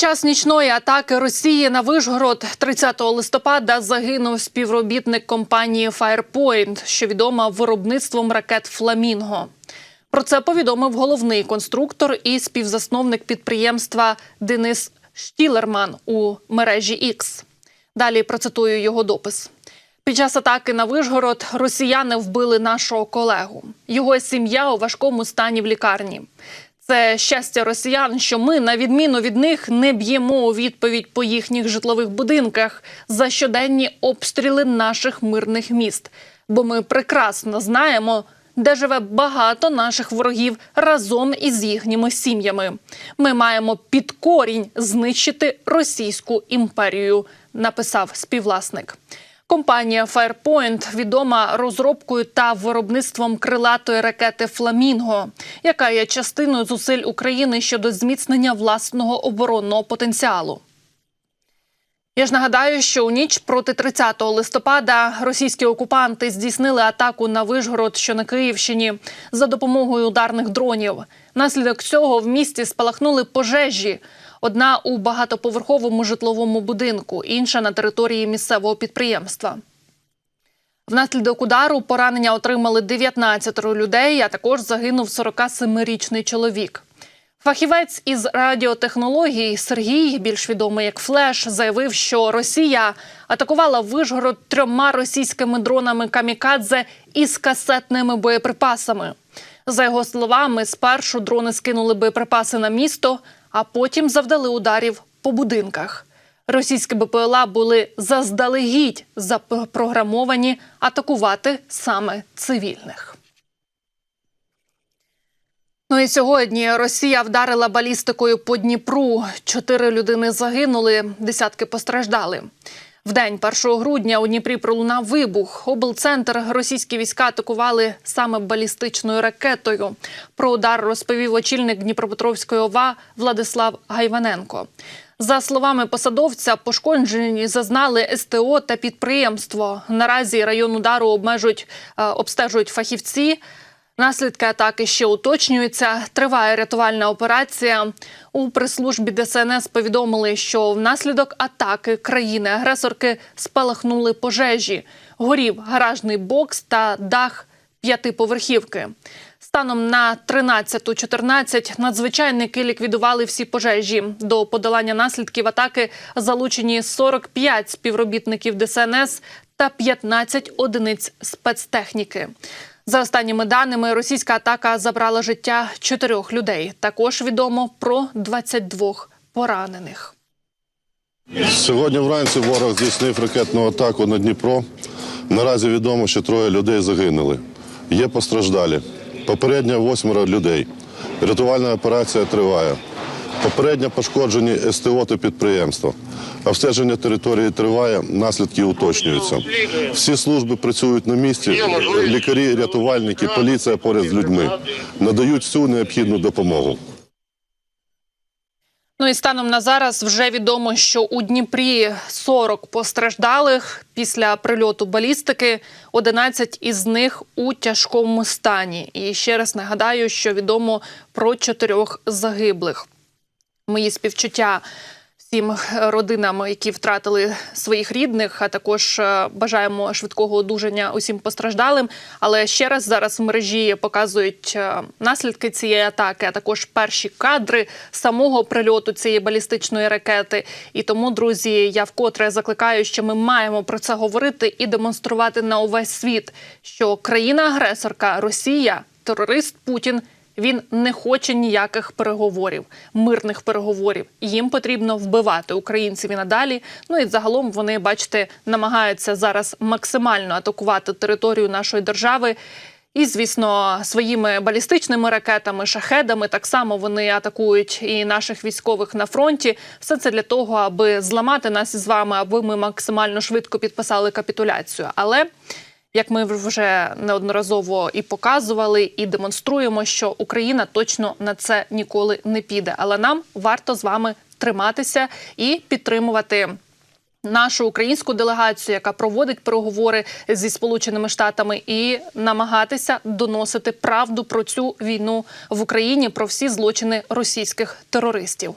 час нічної атаки Росії на Вишгород 30 листопада загинув співробітник компанії Firepoint, що відома виробництвом ракет Фламінго. Про це повідомив головний конструктор і співзасновник підприємства Денис Штілерман у мережі X. Далі процитую його допис. Під час атаки на Вишгород росіяни вбили нашого колегу. Його сім'я у важкому стані в лікарні. Це щастя росіян, що ми, на відміну від них, не б'ємо у відповідь по їхніх житлових будинках за щоденні обстріли наших мирних міст. Бо ми прекрасно знаємо, де живе багато наших ворогів разом із їхніми сім'ями. Ми маємо під корінь знищити Російську імперію, написав співвласник. Компанія Firepoint відома розробкою та виробництвом крилатої ракети Фламінго, яка є частиною зусиль України щодо зміцнення власного оборонного потенціалу. Я ж нагадаю, що у ніч проти 30 листопада російські окупанти здійснили атаку на Вишгород, що на Київщині, за допомогою ударних дронів. Наслідок цього в місті спалахнули пожежі. Одна у багатоповерховому житловому будинку, інша на території місцевого підприємства. Внаслідок удару поранення отримали 19 людей, а також загинув 47-річний чоловік. Фахівець із радіотехнологій Сергій, більш відомий як Флеш, заявив, що Росія атакувала Вишгород трьома російськими дронами камікадзе із касетними боєприпасами. За його словами, спершу дрони скинули боєприпаси на місто, а потім завдали ударів по будинках. Російські БПЛА були заздалегідь запрограмовані атакувати саме цивільних. Ну і сьогодні Росія вдарила балістикою по Дніпру. Чотири людини загинули, десятки постраждали. В день 1 грудня у Дніпрі пролунав вибух. Облцентр російські війська атакували саме балістичною ракетою. Про удар розповів очільник Дніпропетровської ОВА Владислав Гайваненко. За словами посадовця, пошкоджені зазнали СТО та підприємство. Наразі район удару обмежують е, обстежують фахівці. Наслідки атаки ще уточнюються. Триває рятувальна операція. У прес-службі ДСНС повідомили, що внаслідок атаки країни-агресорки спалахнули пожежі. Горів гаражний бокс та дах п'ятиповерхівки. Станом на 13.14 надзвичайники ліквідували всі пожежі. До подолання наслідків атаки залучені 45 співробітників ДСНС та 15 одиниць спецтехніки. За останніми даними, російська атака забрала життя чотирьох людей. Також відомо про 22 поранених. Сьогодні вранці ворог здійснив ракетну атаку на Дніпро. Наразі відомо, що троє людей загинули. Є постраждалі. Попередньо восьмеро людей. Рятувальна операція триває. Попередньо пошкоджені СТО та підприємства. Обстеження території триває, наслідки уточнюються. Всі служби працюють на місці. Лікарі, рятувальники, поліція поряд з людьми надають всю необхідну допомогу. Ну і станом на зараз вже відомо, що у Дніпрі 40 постраждалих після прильоту балістики, 11 із них у тяжкому стані. І ще раз нагадаю, що відомо про чотирьох загиблих. Мої співчуття всім родинам, які втратили своїх рідних, а також е, бажаємо швидкого одужання усім постраждалим. Але ще раз зараз в мережі показують е, наслідки цієї атаки, а також перші кадри самого прильоту цієї балістичної ракети. І тому, друзі, я вкотре закликаю, що ми маємо про це говорити і демонструвати на увесь світ, що країна-агресорка Росія, терорист Путін. Він не хоче ніяких переговорів, мирних переговорів. Їм потрібно вбивати українців і надалі. Ну і загалом вони, бачите, намагаються зараз максимально атакувати територію нашої держави. І, звісно, своїми балістичними ракетами, шахедами так само вони атакують і наших військових на фронті. Все це для того, аби зламати нас із вами, аби ми максимально швидко підписали капітуляцію. Але як ми вже неодноразово і показували, і демонструємо, що Україна точно на це ніколи не піде. Але нам варто з вами триматися і підтримувати. Нашу українську делегацію, яка проводить переговори зі сполученими штатами, і намагатися доносити правду про цю війну в Україні, про всі злочини російських терористів.